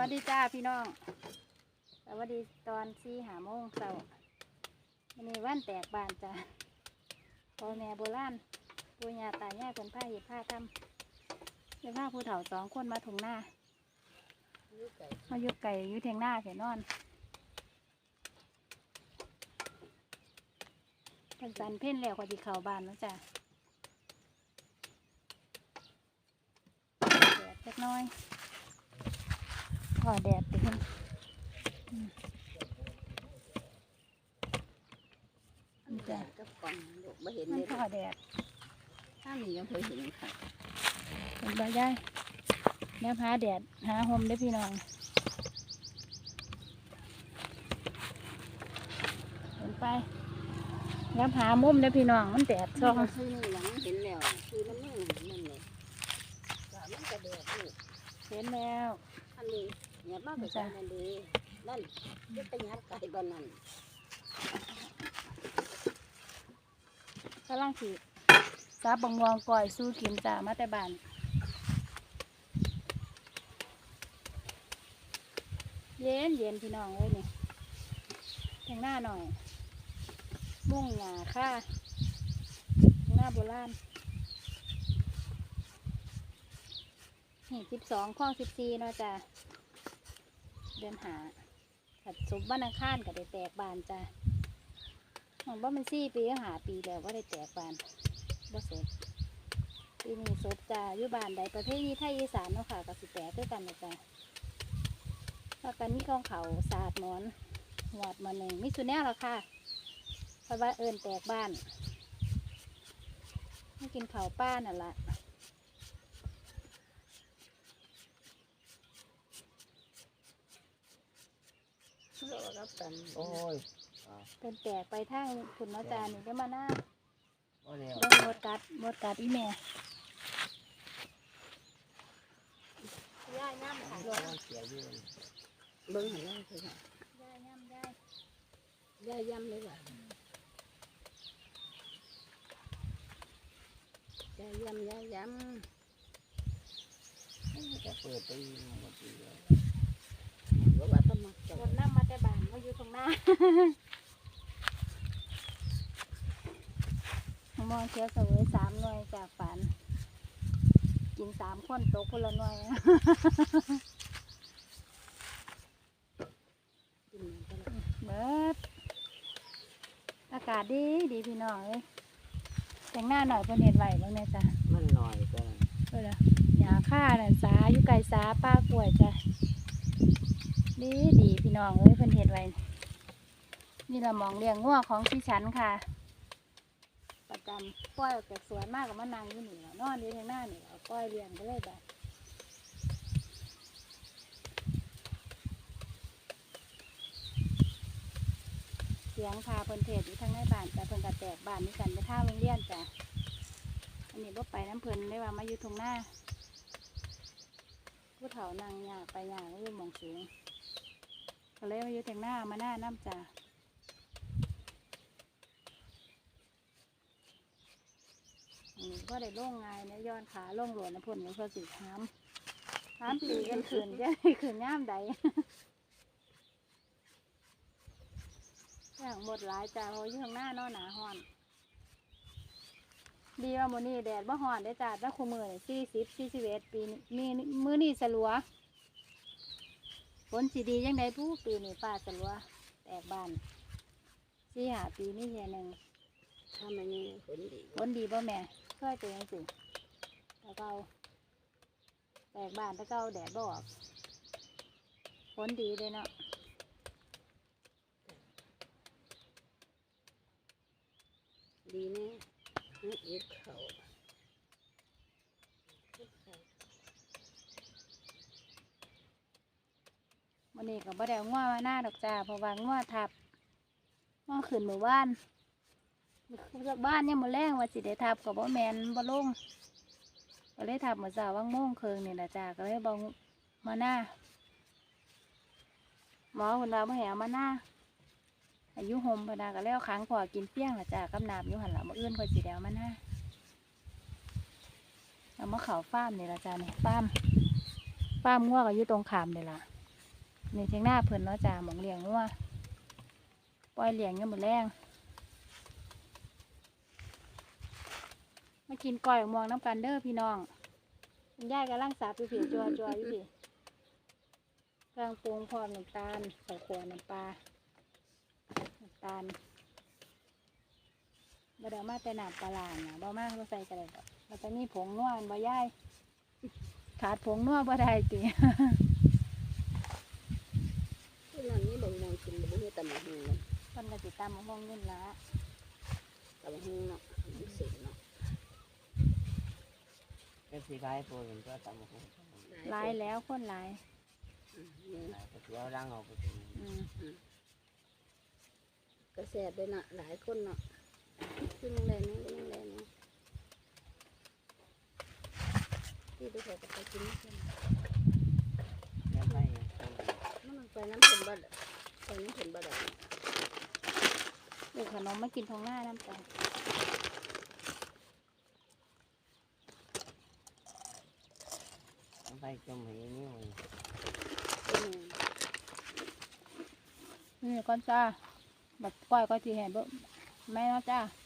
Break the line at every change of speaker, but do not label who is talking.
วัสดีจ้าพี่น้อง สวัสดีตอนสี่หาโมงเช้าวันนี้วันแตกบานจ้าพ่อแม่โบราณปู่ย่าตายายคนผ้าเห็ดผ้าทำเห็ดผ้าผู้เฒ่าสองคนมาถุงหน้ามายู่ไก่ยู่เทงหน้าเสียนอนเป็นสันเพ่นแล้วกว่าที่เข่าบานแล้วจ้ะแดดเล็กน้อย อแดดไปขึ้นมันจะ
กับกล่องลูกบ่เห็น
มัน
เลย
พอแดด
ถ้ามียังเคยเห็นค่ะ
เห็นใบย่ายแนวหาแดดหาหมได้อพี่น้องเห็นไปแนวหามุมได้อพี่น้องมันแดด
ช่
ช่
อ
องง
คือนี่หลังเห็นแล้วคือน้ำมือนั่นเลยก็มันกระเดือดลูก
เห็นแล้ว
อันนี้ หยัดมากกว่าใจนั่นดีนั่นยึดไปหยัดไก่บ้านนั่น
กำลังสิซาบังวองก่อยสู้กินจ้ามาแต่บ้านเย็นเย็นพี่น้องเลยนี่แทงหน้าหน่อย มุ่งหยาค่าแทงหน้าโบราณนี่สิบสองข้องสิบสี่เนาะจ้ะ เดินหาถัดสมบ้านอังคารก็ได้แตกบานจ้ะของบ้ามันสี่ปีก็หาปีแล้วว่าได้แตกบานบ่สดปีนี้สดจ้ะอยู่บานใดประเภทนี้ไทยอีสานเนาะค่ะก็สิแตกด้วยกันนะจ้ะแล้วกันนี่ของเขาสาดหมอนหวดมาหนึ่งมิสุแน่หรอค่ะเพราะว่าเอินแตกบ้านไม่กินเขาป้านั่นละ
เรารับกัน
โอ้ย
เป็นแตกไปทางขุนเนาะจานี่ได้มาหน้า
ว่าแล้ว
เบิ่งหมดกัดหมดกัดอีแม่ย่ายย่ำค่ะ
เสียอยู่
เบิ้งหันแล้วคือค่ะ
ย่ายย่ำย่าย
ย่าย่ำเลยว่ะย่าย่ำย่าย่
จะเปิดไปหมดทีแล้วำ
ว่าว่าต้องมาจับ
รถน้ำมาแต่บ้านมาอยู่ตรงหน้า มองเขียวเสวยสามหน่วยจากฝัน กินสามคนโตกคนละหน่วย
กินมันก็แล้ว
เบิดอากาศดีดีพี่น้องเอ้ยแต่งหน้าหน่อยเพิ่นเห็นไหวบ้างเนี่ยจ้ะ
มันหน่อยก็
เออหยาค่าน่ะสาอยู่ไกลสาป้ากล้วยจ้ะ ดีดีพี่น้องเอ้ยเพิ่นเห็นไหวนี่เรามองเลี้ยงงัวของพี่ฉันค่ะ ประจำปล่อยออกจากสวนมากกับมานั่งอยู่นี่แหละนอนอยู่ทางหน้านี่แหละปล่อยเลี้ยงไปเลยแบบเสียงพาเพิ่นเทศอยู่ทางในบ้านแต่เพิ่นก็แตกบ้านนี่กันไปท่าโรงเรียนจ้ะอันนี้บ่ไปน้ำเพลินได้ว่ามาอยู่ตรงหน้าผู้เฒ่านางหยาไปหยาก็อยู่หมองสูง ก็เลยมาอยู่ทางหน้ามาหน้าน้ำจ่านี่ก็ได้ล่งไงายนะย้อนขาล่งหลวนนะพ่นนี่เพื่อสิถามถามปีกันขืนจะให้ขืนย่ามใดอย่างหมดหลายจ้าเพราะอยู่ทางหน้าเนอหนาห้อน ดีว่าโมนี้แดดบ่ฮ้อนได้จ้าตั้งคู่มือสี่สิบสี่สิบเอ็ดปี มีมื้อนี้สลัว ฝนสิดียังไงผู้ปีนี้ฟ้าสลัวแตกบานสี่หาปีนี้แค่หนึ่ง
ถ้ามันนี่ผลดี
ฝนดีบ่แม่เคยเป็นยังสิแต่เก่าแตกบานแต่เก่าแดดบ่ออกฝนดีเลยเนาะ
ดีแน่นึกยึดเขา
มื้อ นี้ก็บ่ได้เอาง้อมาหน้าดอกจ้าเพราะว่าง้อทับง้อขึ้นหมู่บ้านบ้านเนี่ยมมื้อแรงว่าสิได้ทับก็บ่แมนบ่ลงก็เลยทับหมือสาวว่างโม่งเคืองนี่แหละจ้าก็เลยบอกมาหน้าหมอคนเราไม่แหวมาหน้าอายุหมพนาก็แล้วค้างพอกินเปี้ยงละจ้ากำนาบอยู่หันละมาเอื้อนคนสีแดวมาหน้าเอามาเขาฟามนี่ละจ้าเนี่ยฟ้ามฟ้ามงัวก็อยู่ตรงขามนี่ละ นี่เทียงหน้าเพิ่นเนาะจ้าหมองเลี้ยงงัวปล่อยเลี้ยงยังหมดแรงมากินก้อยมวงน้ำกันเด้อพี่น้องคุณยายกำลังสับอยู่พี่จัวจัวอยู่พี่กลางปรุงพร้อมน้ำตาลใส่ขวดน้ำปลาน้ำตาลบ่ได้เอามาแต่น้ำปลาหลานนะบ่มาบ่ใส่กันเลยดอกมันจะมีผงนวแม่นบ่ยายขาดผงนัวบ่ได้ตี
นั่นนี่บ่มองกินบ่มีตำบักหุ่งเลย
คนก็สิตามมองเงินละ
ตำบักหุ่งเนาะมีเศษเนาะ
เป็นสีร้ายตัวเห็นก็ตามมาคง
หลายแล้วคนหลาย
อืมนี่
หลายก็เที่ยวร่างออกไปถึง
อืม
ก็แซ่บด้วยเนาะหลายคนเนาะขึ้นยังไงนี่ก็ยังไงเนาะที่ไปใส่กับไปกินนี่
แม่ไม่
มั นไปน้ำเพิ่นบ่ได้ไปน้ำเพิ่นบ่ได้
เดี๋ยวขนมมากินทองหน้าน้ำตาล
ไปจมเหวนิ้ว
เป็นไง
นี่ก้อนจ้าแบบก้อยก็ทีแห่งบ่แม่เนาะจ้า
อ